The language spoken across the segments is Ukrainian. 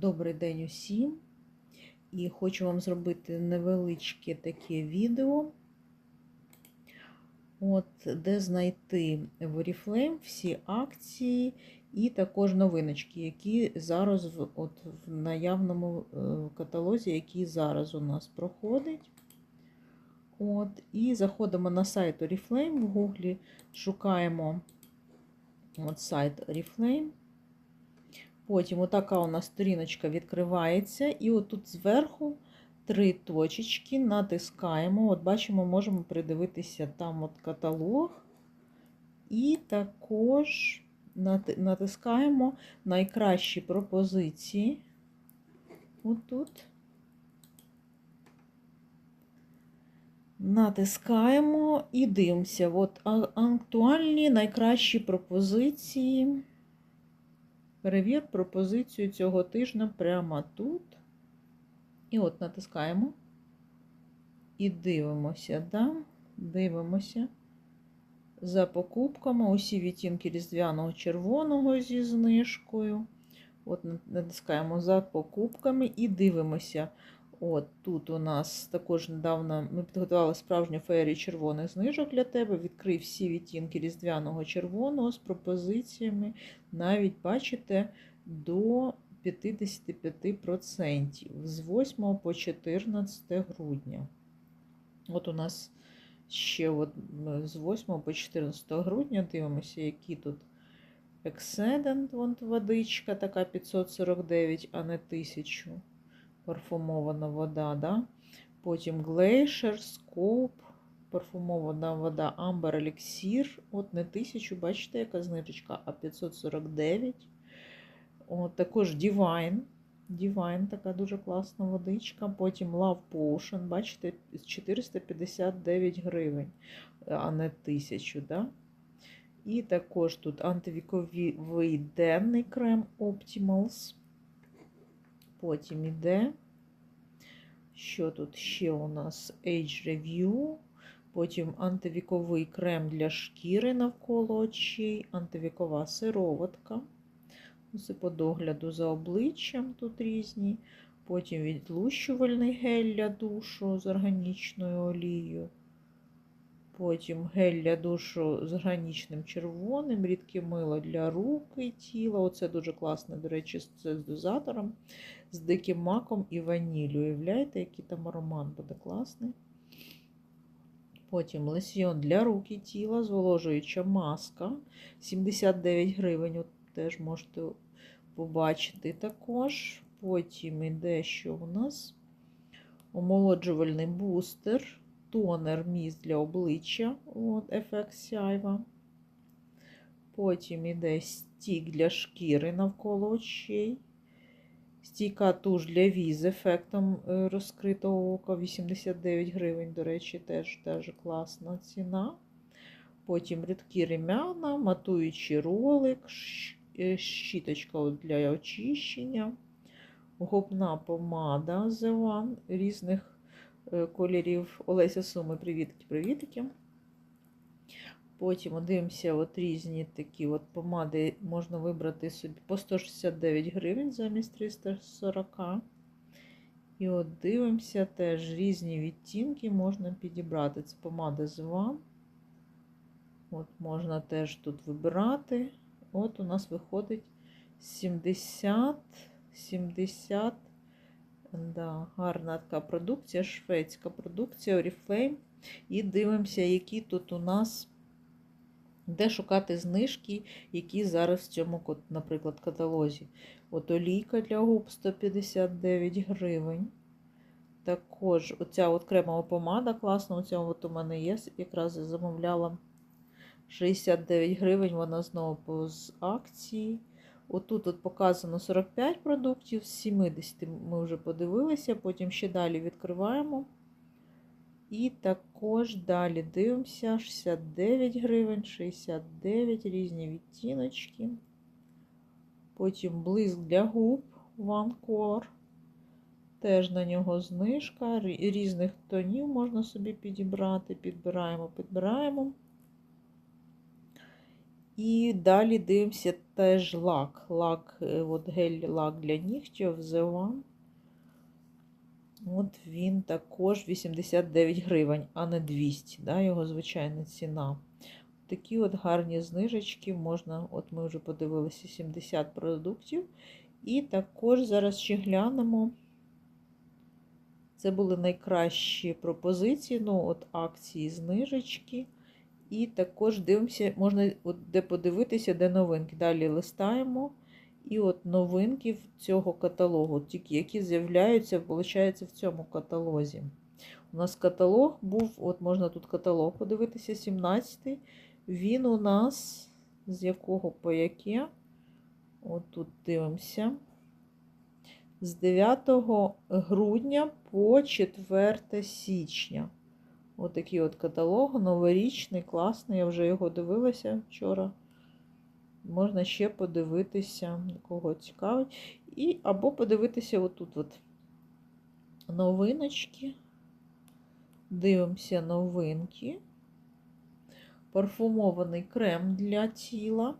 Добрий день усім. І хочу вам зробити невеличке таке відео, от, де знайти в Oriflame всі акції і також новиночки, які зараз в, от, в наявному е, каталозі, який зараз у нас проходить. От, І заходимо на сайт Oriflame в Гуглі, шукаємо от сайт Oriflame. Потім отака у нас сторіночка відкривається, і отут зверху три точечки натискаємо. От бачимо, можемо придивитися там от каталог. І також натискаємо найкращі пропозиції. Отут. Натискаємо і дивимося. От актуальні найкращі пропозиції. Перевір пропозицію цього тижня прямо тут. І от натискаємо. І дивимося, да? дивимося за покупками. Усі відтінки різдвяного червоного зі знижкою. От натискаємо за покупками і дивимося. От тут у нас також недавно ми підготували справжню феєрію червоних знижок для тебе. Відкрив всі відтінки різдвяного червоного з пропозиціями. Навіть, бачите, до 55% з 8 по 14 грудня. От у нас ще от з 8 по 14 грудня дивимося, які тут екседент, вон водичка така 549, а не 1000 парфумована вода. Да? Потім Glacier, Scope, парфумована вода Amber Elixir. От не 1000, бачите, яка знижечка, а 549. От, Також Divine. Divine така дуже класна водичка. Потім Love Potion, бачите, 459 гривень, а не 1000. Да? І також тут антивіковий денний крем Optimals. Потім іде, що тут ще у нас Age Review, потім антивіковий крем для шкіри навколо очей, антивікова сироватка. Це по догляду за обличчям тут різні. Потім відлущувальний гель для душу з органічною олією. Потім гель для душу з органічним червоним, рідке мило для рук і тіла. Оце дуже класне, до речі, це з дозатором, з диким маком і ваніллю. Уявляєте, який там аромат буде класний. Потім лосьйон для рук і тіла, зволожуюча маска. 79 гривень. От теж можете побачити також. Потім іде, що у нас омолоджувальний бустер тонер міст для обличчя, от, ефект сяйва. Потім іде стік для шкіри навколо очей. Стійка туш для віз ефектом е, розкритого ока 89 гривень, до речі, теж теж класна ціна. Потім рідкі рем'яна, матуючий ролик, е, щіточка для очищення, губна помада The One різних кольорів Олеся Суми. Привітки, привітки. Потім дивимося от різні такі от помади можна вибрати собі по 169 гривень замість 340. І от дивимося теж різні відтінки можна підібрати. Це помада з вам. От Можна теж тут вибирати. От у нас виходить 70, 70 Да, Гарна така продукція, шведська продукція Oriflame. І дивимося, які тут у нас, де шукати знижки, які зараз в цьому, наприклад, каталозі. От олійка для губ 159 гривень. Також оця от кремова помада класна, оця от у мене є, якраз замовляла 69 гривень, вона знову з акції. Отут от показано 45 продуктів, з 70 ми вже подивилися, потім ще далі відкриваємо. І також далі дивимося: 69 гривень, 69 різні відтіночки. Потім блиск для губ Color. Теж на нього знижка. Різних тонів можна собі підібрати. Підбираємо, підбираємо. І далі дивимося теж лак. Лак, е, от гель-лак для нігтів The One. От він також 89 гривень, а не 200, да, його звичайна ціна. Такі от гарні знижечки можна, от ми вже подивилися 70 продуктів. І також зараз ще глянемо. Це були найкращі пропозиції, ну, от акції знижечки. І також дивимося, можна от де подивитися, де новинки. Далі листаємо. І от новинки в цього каталогу, тільки які з'являються, виходить, в цьому каталозі. У нас каталог був, от можна тут каталог подивитися, 17-й. Він у нас з якого по яке? От тут дивимося. З 9 грудня по 4 січня. Отакий от, от каталог, новорічний, класний. Я вже його дивилася вчора. Можна ще подивитися, кого цікавить. І або подивитися отут от новиночки. Дивимося новинки. Парфумований крем для тіла.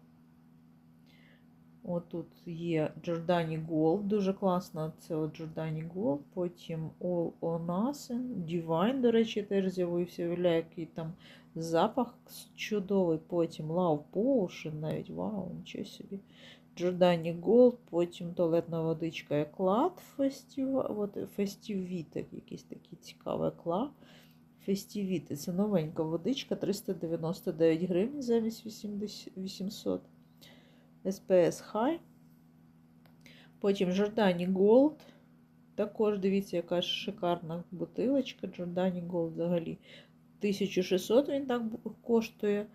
Отут є Giordani Gold, дуже класно. Це Giordani Gold, потім All on Us, Divine, до речі, теж з'явився, уявляє, який там запах чудовий. Потім Love Potion, навіть вау, нічого собі. Giordani Gold, потім туалетна водичка Еклад Фестивіта, якийсь такий цікавий еклад. Фестивіти. Це новенька водичка, 399 гривень замість 800. SPS High. Потім Giordani Gold. Також дивіться, яка шикарна бутилочка. Giordani Gold взагалі 1600 він так коштує.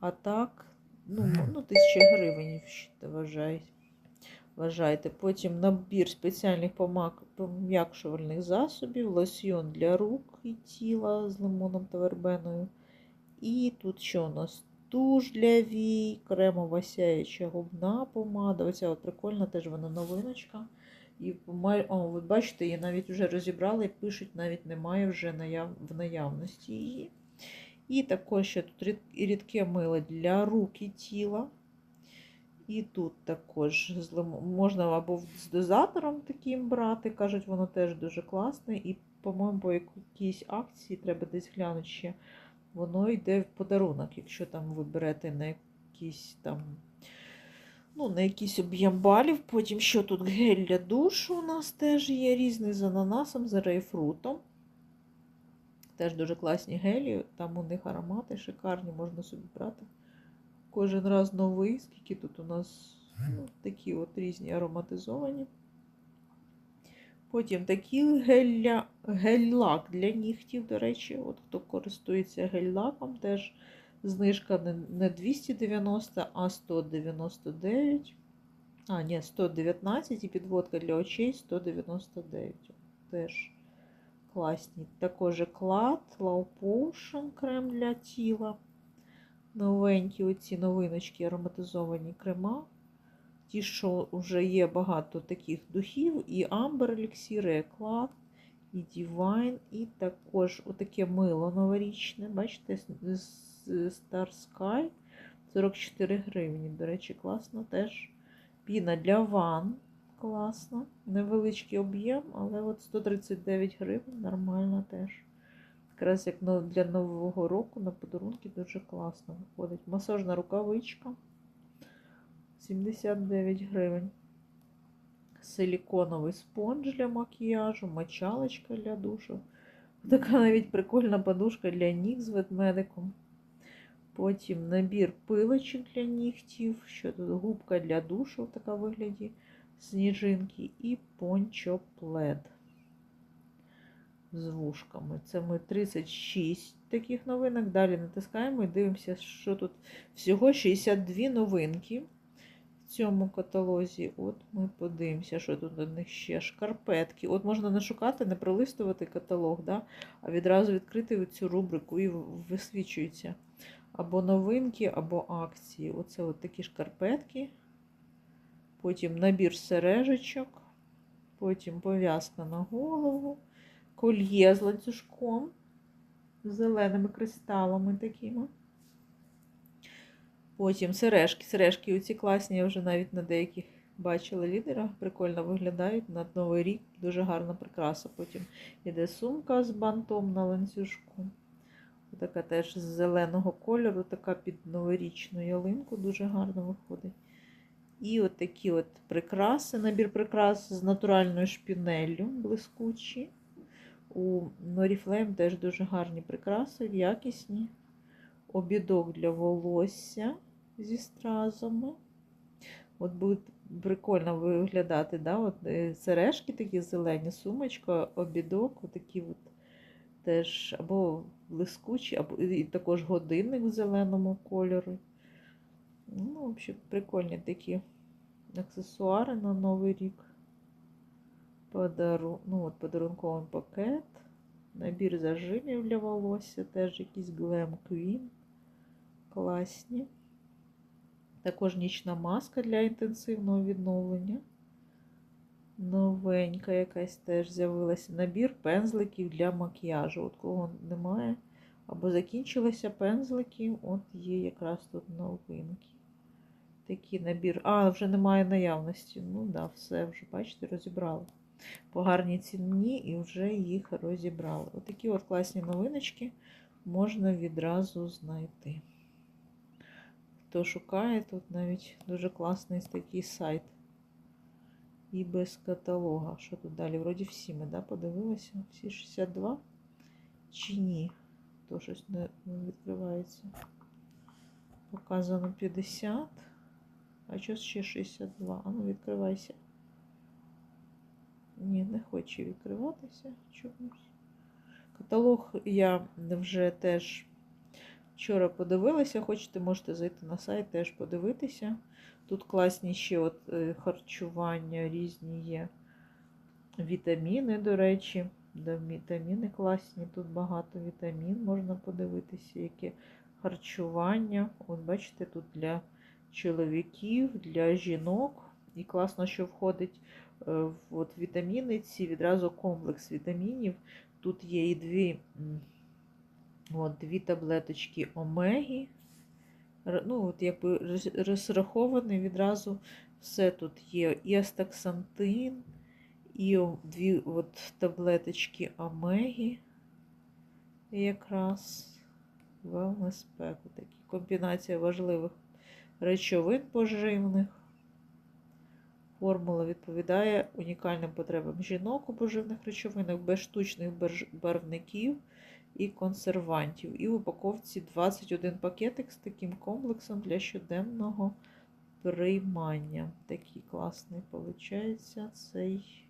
А так, ну, ну 1000 гривень, вважайте. Вважайте. Потім набір спеціальних пом'якшувальних засобів, лосьйон для рук і тіла з лимоном та вербеною. І тут що у нас? Туш для вій, кремова сяюча губна помада. Оця от прикольна, теж вона новиночка. І О, ви бачите, її навіть вже розібрали і пишуть, навіть немає вже наяв... в наявності її. І також ще тут рідке мило для рук і тіла. І тут також можна або з дозатором таким брати. Кажуть, воно теж дуже класне. І, по-моєму, по якійсь акції треба десь глянути ще. Воно йде в подарунок, якщо там ви берете на якийсь там, ну, на якийсь об'єм балів. Потім що тут гель для душу у нас теж є різний з ананасом, з рейфрутом. Теж дуже класні гелі, там у них аромати шикарні, можна собі брати. Кожен раз новий, скільки тут у нас ну, такі от різні ароматизовані. Потім такий гель-лак гель для нігтів, до речі, от хто користується гель-лаком, теж знижка не 290, а 199. А, ні, 119 і підводка для очей 199. Теж класні. Також клад, Low Potion крем для тіла. Новенькі оці новиночки ароматизовані крема. Ті, що вже є багато таких духів, і Amber Elixir, і Eclat, і Divine, і також отаке мило новорічне. Бачите, Star Sky 44 гривні. До речі, класно теж. Піна для ван. Класно. Невеличкий об'єм, але от 139 гривень нормально теж. Якраз як для Нового року на подарунки дуже класно виходить. Масажна рукавичка. 79 гривень. Силіконовий спонж для макіяжу, мочалочка для душу. Така навіть прикольна подушка для ніг з ведмедиком. Потім набір пилочок для нігтів. Що тут губка для душу в такому вигляді сніжинки і пончоплед з вушками. Це ми 36 таких новинок. Далі натискаємо і дивимося, що тут всього 62 новинки цьому каталозі. От ми подивимося, що тут у них ще шкарпетки. От можна не шукати, не пролистувати каталог, да? а відразу відкрити цю рубрику і висвічується. Або новинки, або акції. Оце от такі шкарпетки. Потім набір сережечок, потім пов'язка на голову, кольє з ланцюжком, з зеленими кристалами такими. Потім сережки. Сережки оці класні, я вже навіть на деяких бачила лідера. Прикольно виглядають на Новий рік. Дуже гарна прикраса. Потім іде сумка з бантом на ланцюжку. Така теж з зеленого кольору, така під новорічну ялинку дуже гарно виходить. І от такі от прикраси, набір прикрас з натуральною шпінеллю блискучі. У Noriflame теж дуже гарні прикраси, якісні. Обідок для волосся зі стразами. От буде прикольно виглядати, да? от е, сережки такі зелені, сумочка, обідок, отакі от теж або блискучі, або і також годинник в зеленому кольорі. Ну, в общем, прикольні такі аксесуари на Новий рік. Подару... Ну, от подарунковий пакет. Набір зажимів для волосся, теж якийсь Glam Queen. Класні. Також нічна маска для інтенсивного відновлення. Новенька якась теж з'явилася. Набір пензликів для макіяжу. От кого немає. Або закінчилися пензлики, от є якраз тут новинки. Такий набір. А, вже немає наявності. Ну да, все, вже, бачите, розібрали. По гарній ціні і вже їх розібрали. Отакі от класні новиночки можна відразу знайти. Хто шукає, тут навіть дуже класний такий сайт. І без каталога. Що тут далі? Вроді всі ми да, подивилися. Всі 62 чи ні? То щось не відкривається. Показано 50. А що ще 62? А ну відкривайся. Ні, не хоче відкриватися чомусь. Каталог я вже теж вчора подивилася. Хочете, можете зайти на сайт, теж подивитися. Тут класні ще от харчування різні є. Вітаміни, до речі. Да, вітаміни класні, тут багато вітамін, можна подивитися, яке харчування. От бачите, тут для чоловіків, для жінок. І класно, що входить от вітаміни, ці відразу комплекс вітамінів. Тут є і дві от, дві таблеточки омеги. Ну, от якби розрахований відразу все тут є. І астаксантин, і дві от таблеточки омеги. Якраз wellness. Такі комбінація важливих речовин поживних. Формула відповідає унікальним потребам жінок у поживних речовинах без штучних барвників і консервантів. І в упаковці 21 пакетик з таким комплексом для щоденного приймання. Такий класний, виходить, цей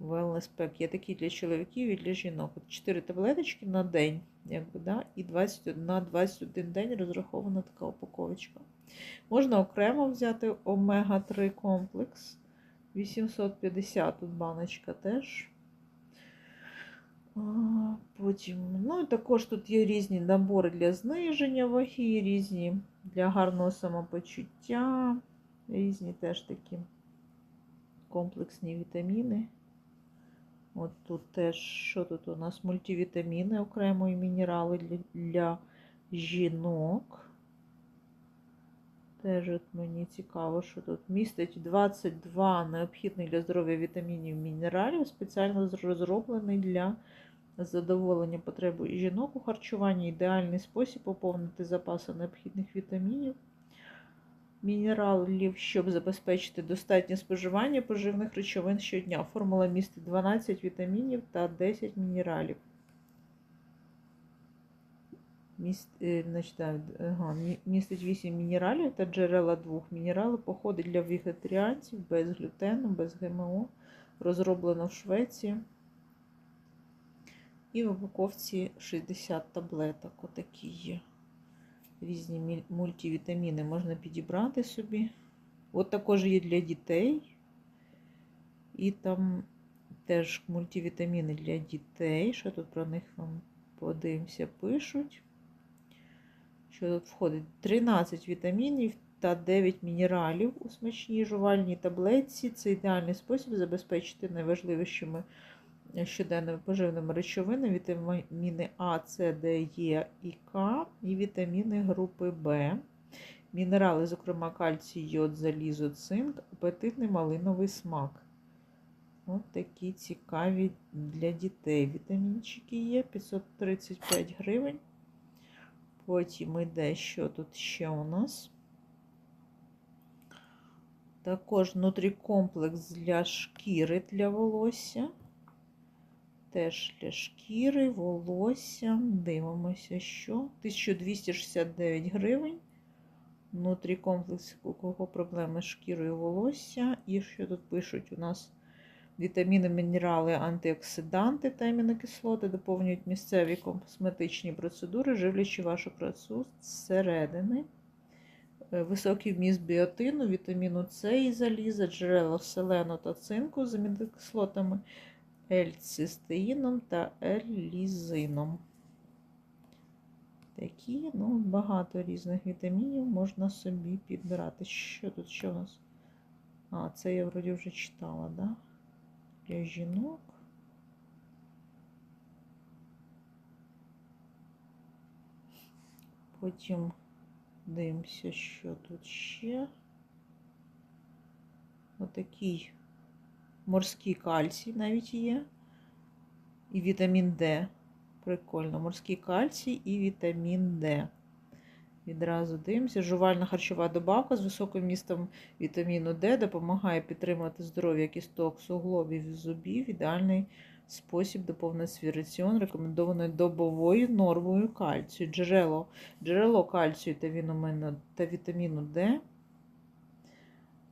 wellness pack. Є такий для чоловіків і для жінок. 4 таблеточки на день, якби, да? і 20, на 21 день розрахована така упаковочка. Можна окремо взяти омега-3 комплекс. 850 тут баночка теж. Потім, ну також тут є різні набори для зниження ваги, різні для гарного самопочуття, різні теж такі комплексні вітаміни. От тут теж, що тут у нас? Мультивітаміни окремо і мінерали для, для жінок. Теж от мені цікаво, що тут містить 22 необхідних для здоров'я вітамінів мінералів, спеціально розроблений для задоволення потреби жінок у харчуванні. Ідеальний спосіб поповнити запаси необхідних вітамінів, мінералів, щоб забезпечити достатнє споживання поживних речовин щодня. Формула містить 12 вітамінів та 10 мінералів. Міст, е, ага, містить 8 мінералів та джерела двох. Мінерали походить для вегетаріанців без глютену, без ГМО, розроблено в Швеції. І в упаковці 60 таблеток. Отакі є. Різні мультивітаміни можна підібрати собі. От також є для дітей. І там теж мультивітаміни для дітей. Що тут про них вам подивимося, пишуть що тут входить 13 вітамінів та 9 мінералів у смачній жувальній таблетці. Це ідеальний спосіб забезпечити найважливішими щоденними поживними речовинами вітаміни А, С, Д, Е і К, і вітаміни групи В. Мінерали, зокрема кальцій, йод, залізо, цинк, апетитний малиновий смак. От такі цікаві для дітей. Вітамінчики є 535 гривень. Потім йде, що тут ще у нас. Також нутрікомплекс для шкіри для волосся. Теж для шкіри, волосся. Дивимося, що. 1269 гривень. Нутрікомплекс, у кого проблеми з шкірою волосся. І що тут пишуть у нас вітаміни, мінерали, антиоксиданти та амінокислоти доповнюють місцеві косметичні процедури, живлячи вашу красу зсередини. Е, Високий вміст біотину, вітаміну С і заліза, джерела селену та цинку з амінокислотами, L-цистеїном та L-лізином. Такі, ну, багато різних вітамінів можна собі підбирати. Що тут що у нас? А, це я вроді вже читала, да? Для жінок. Потім дивимося, що тут ще. Отакий морський кальцій навіть є. І вітамін Д. Прикольно. Морський кальцій і вітамін Д. Відразу дивимося. Жувальна харчова добавка з високим містом вітаміну Д допомагає підтримувати здоров'я кісток, суглобів і зубів. Ідеальний спосіб доповнити свій раціон, рекомендований добовою нормою кальцію. Джерело, джерело кальцію та вітаміну Д.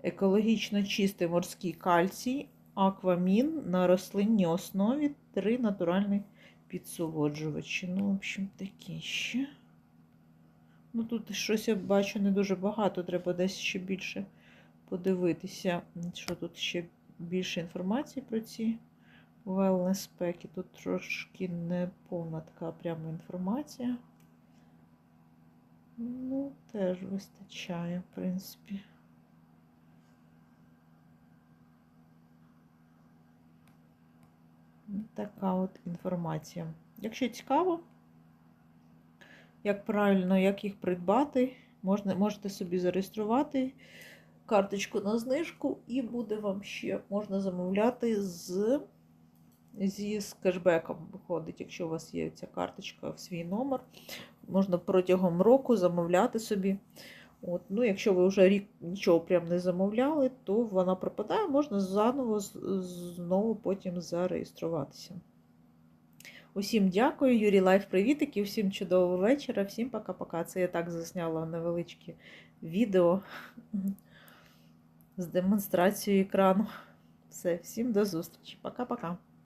Екологічно чистий морський кальцій, аквамін на рослинній основі, три натуральні підсолоджувачі. Ну, в общем, такі ще. Ну, тут щось я бачу не дуже багато, треба десь ще більше подивитися, що тут ще більше інформації про ці wellness пеки. Тут трошки не повна така пряма інформація. Ну, теж вистачає, в принципі. Така от інформація. Якщо цікаво, як правильно, як їх придбати, можна, можете собі зареєструвати карточку на знижку, і буде вам ще можна замовляти з, зі, з кешбеком. Виходить, якщо у вас є ця карточка в свій номер, можна протягом року замовляти собі. От, ну, Якщо ви вже рік нічого прям не замовляли, то вона пропадає, можна заново знову потім зареєструватися. Усім дякую, Юрій Лайф, привітики, всім чудового вечора, всім пока-пока. Це я так засняла невеличке відео з демонстрацією екрану. Все, всім до зустрічі. Пока-пока.